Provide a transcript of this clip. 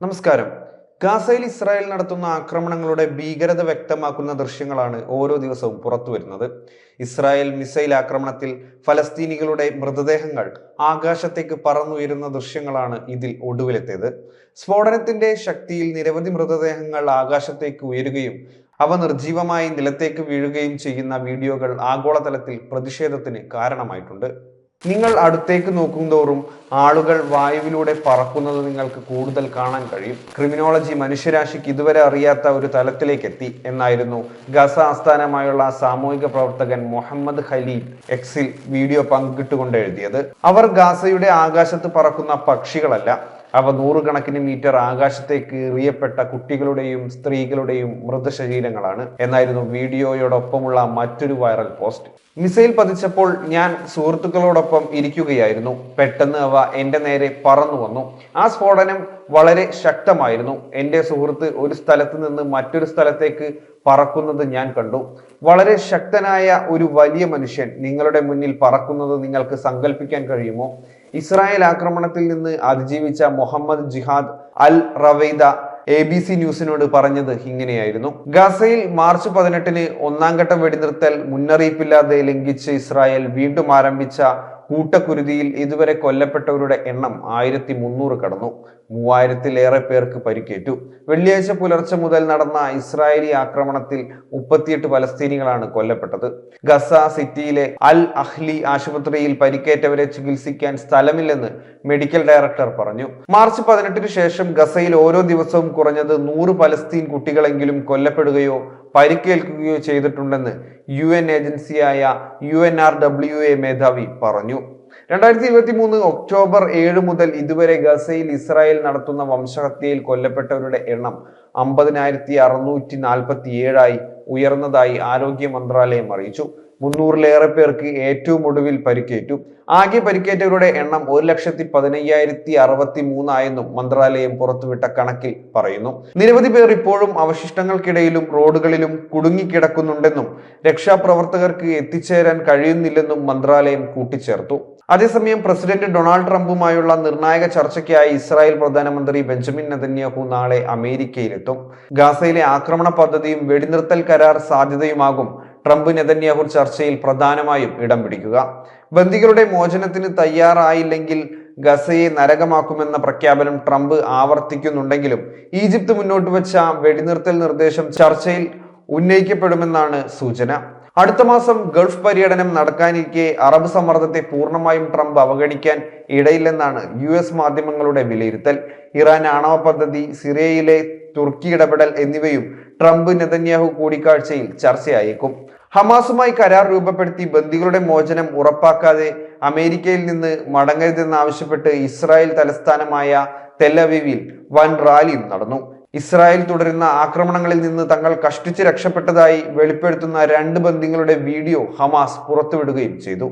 നമസ്കാരം. ഗാസയിൽ ഇസ്രായേൽ നടത്തുന്ന ആക്രമണങ്ങളുടെ ഭീകരത വ്യക്തമാക്കുന്ന ദൃശ്യങ്ങളാണ് ഓരോ ദിവസവും പുറത്തു വരുന്നത്. ഇസ്രായേൽ മിസൈൽ ആക്രമണത്തിൽ ഫലസ്തീനികളുടെ മൃതദേഹങ്ങൾ ആകാശത്തേക്ക് പറന്നുയരുന്ന ദൃശ്യങ്ങളാണ് ഇതിൽ ഒടുവിലെത്തിയത്. സ്ഫോടനത്തിന്റെ ശക്തിയിൽ നിരവധി മൃതദേഹങ്ങൾ ആകാശത്തേക്ക് ഉയരുകയും അവ നിർജീവമായി നിലത്തേക്ക് വീഴുകയും ചെയ്യുന്ന വീഡിയോകൾ ആഗോളതലത്തിൽ പ്രതിഷേധത്തിന് കാരണമായിട്ടുണ്ട്. നിങ്ങൾ അടുത്തേക്ക് നോക്കുന്തോറും ആളുകൾ വായുവിലൂടെ പറക്കുന്നത് നിങ്ങൾക്ക് കൂടുതൽ കാണാൻ കഴിയും. ക്രിമിനോളജി മനുഷ്യരാശിക്ക് ഇതുവരെ അറിയാത്ത ഒരു തലത്തിലേക്ക് എത്തി എന്നായിരുന്നു ഗസ ആസ്ഥാനമായുള്ള സാമൂഹിക പ്രവർത്തകൻ മുഹമ്മദ് ഖലീൽ എക്സിൽ വീഡിയോ പങ്കിട്ടുകൊണ്ട് എഴുതിയത്. അവർ ഗാസയുടെ ആകാശത്ത് പറക്കുന്ന പക്ഷികളല്ല അവ നൂറുകണക്കിന് മീറ്റർ ആകാശത്തേക്ക് എറിയപ്പെട്ട കുട്ടികളുടെയും സ്ത്രീകളുടെയും മൃതശരീരങ്ങളാണ്. എന്നായിരുന്നു വീഡിയോയോടൊപ്പമുള്ള മറ്റൊരു വൈറൽ പോസ്റ്റ്. മിസൈൽ പതിച്ചപ്പോൾ ഞാൻ സുഹൃത്തുക്കളോടൊപ്പം ഇരിക്കുകയായിരുന്നു. പെട്ടെന്ന് അവ എന്റെ നേരെ പറന്നു വന്നു. ആ സ്ഫോടനം വളരെ ശക്തമായിരുന്നു. എന്റെ സുഹൃത്ത് ഒരു സ്ഥലത്ത് നിന്ന് മറ്റൊരു സ്ഥലത്തേക്ക് പറക്കുന്നത് ഞാൻ കണ്ടു. വളരെ ശക്തനായ ഒരു വലിയ മനുഷ്യൻ നിങ്ങളുടെ മുന്നിൽ പറക്കുന്നത് നിങ്ങൾക്ക് സങ്കല്പിക്കാൻ കഴിയുമോ? ഇസ്രായേൽ ആക്രമണത്തിൽ നിന്ന് അതിജീവിച്ച Mohammed Jihad Al Rawaida A B C ന്യൂസിനോട് പറഞ്ഞത് ഇങ്ങനെയായിരുന്നു. ഗസയിൽ മാർച്ച് പതിനെട്ടിന് ഒന്നാം ഘട്ട വെടിനിർത്തൽ മുന്നറിയിപ്പില്ലാതെ ലംഘിച്ച് ഇസ്രായേൽ വീണ്ടും ആരംഭിച്ച കൂട്ടക്കുരുതിയിൽ ഇതുവരെ കൊല്ലപ്പെട്ടവരുടെ എണ്ണം ആയിരത്തി മുന്നൂറ് കടന്നു. മൂവായിരത്തിലേറെ പേർക്ക് പരിക്കേറ്റു. വെള്ളിയാഴ്ച പുലർച്ചെ മുതൽ നടന്ന ഇസ്രായേലി ആക്രമണത്തിൽ മുപ്പത്തിയെട്ട് പലസ്തീനികളാണ് കൊല്ലപ്പെട്ടത്. ഗസ സിറ്റിയിലെ അൽ അഹ്ലി ആശുപത്രിയിൽ പരിക്കേറ്റവരെ ചികിത്സിക്കാൻ സ്ഥലമില്ലെന്ന് മെഡിക്കൽ ഡയറക്ടർ പറഞ്ഞു. മാർച്ച് പതിനെട്ടിന് ശേഷം ഗസയിൽ ഓരോ ദിവസവും കുറഞ്ഞത് നൂറ് പലസ്തീൻ കുട്ടികളെങ്കിലും കൊല്ലപ്പെടുകയോ പരിക്കേൽക്കുകയോ ചെയ്തിട്ടുണ്ടെന്ന് യു എൻ ഏജൻസിയായ U N R W A മേധാവി പറഞ്ഞു. രണ്ടായിരത്തി ഇരുപത്തി മൂന്ന് ഒക്ടോബർ ഏഴ് മുതൽ ഇതുവരെ ഗസയിൽ ഇസ്രായേൽ നടത്തുന്ന വംശഹത്യയിൽ കൊല്ലപ്പെട്ടവരുടെ എണ്ണം അമ്പതിനായിരത്തി അറുന്നൂറ്റി നാൽപ്പത്തി ഏഴായി ഉയർന്നതായി ആരോഗ്യ മന്ത്രാലയം അറിയിച്ചു. മുന്നൂറിലേറെ പേർക്ക് ഏറ്റവും ഒടുവിൽ പരിക്കേറ്റു. ആകെ പരിക്കേറ്റവരുടെ എണ്ണം ഒരു ലക്ഷത്തി പതിനയ്യായിരത്തി അറുപത്തി മൂന്നായെന്നും മന്ത്രാലയം പുറത്തുവിട്ട കണക്കിൽ പറയുന്നു. നിരവധി പേർ ഇപ്പോഴും അവശിഷ്ടങ്ങൾക്കിടയിലും റോഡുകളിലും കുടുങ്ങിക്കിടക്കുന്നുണ്ടെന്നും രക്ഷാപ്രവർത്തകർക്ക് എത്തിച്ചേരാൻ കഴിയുന്നില്ലെന്നും മന്ത്രാലയം കൂട്ടിച്ചേർത്തു. അതേസമയം പ്രസിഡന്റ് ഡൊണാൾഡ് ട്രംപുമായുള്ള നിർണായക ചർച്ചയ്ക്കായി ഇസ്രായേൽ പ്രധാനമന്ത്രി ബെഞ്ചമിൻ നെതന്യാഹു നാളെ അമേരിക്കയിലെത്തും. ഗാസയിലെ ആക്രമണ പദ്ധതിയും വെടിനിർത്തൽ കരാർ സാധ്യതയുമാകും ട്രംപ് നെതന്യാഹു ചർച്ചയിൽ പ്രധാനമായും ഇടം പിടിക്കുക. ബന്ദികളുടെ മോചനത്തിന് തയ്യാറായില്ലെങ്കിൽ ഗസയെ നരകമാക്കുമെന്ന പ്രഖ്യാപനം ട്രംപ് ആവർത്തിക്കുന്നുണ്ടെങ്കിലും ഈജിപ്ത് മുന്നോട്ട് വെച്ച വെടിനിർത്തൽ നിർദ്ദേശം ചർച്ചയിൽ ഉന്നയിക്കപ്പെടുമെന്നാണ് സൂചന. അടുത്ത മാസം ഗൾഫ് പര്യടനം നടക്കാനിരിക്കെ അറബ് സമ്മർദ്ദത്തെ പൂർണമായും ട്രംപ് അവഗണിക്കാൻ ഇടയില്ലെന്നാണ് യു എസ് മാധ്യമങ്ങളുടെ വിലയിരുത്തൽ. ഇറാൻ ആണവ പദ്ധതി സിറിയയിലെ തുർക്കി ഇടപെടൽ എന്നിവയും ട്രംപ് നെതന്യാഹു കൂടിക്കാഴ്ചയിൽ ചർച്ചയായേക്കും. ഹമാസുമായി കരാർ രൂപപ്പെടുത്തി ബന്ദികളുടെ മോചനം ഉറപ്പാക്കാതെ അമേരിക്കയിൽ നിന്ന് മടങ്ങരുതെന്നാവശ്യപ്പെട്ട് ഇസ്രായേൽ തലസ്ഥാനമായ തെല്ലവീവിൽ വൻ റാലിയും നടന്നു. ഇസ്രായേൽ തുടരുന്ന ആക്രമണങ്ങളിൽ നിന്ന് തങ്ങൾ കഷ്ടിച്ച് രക്ഷപ്പെട്ടതായി വെളിപ്പെടുത്തുന്ന രണ്ട് ബന്ധികളുടെ വീഡിയോ ഹമാസ് പുറത്തുവിടുകയും ചെയ്തു.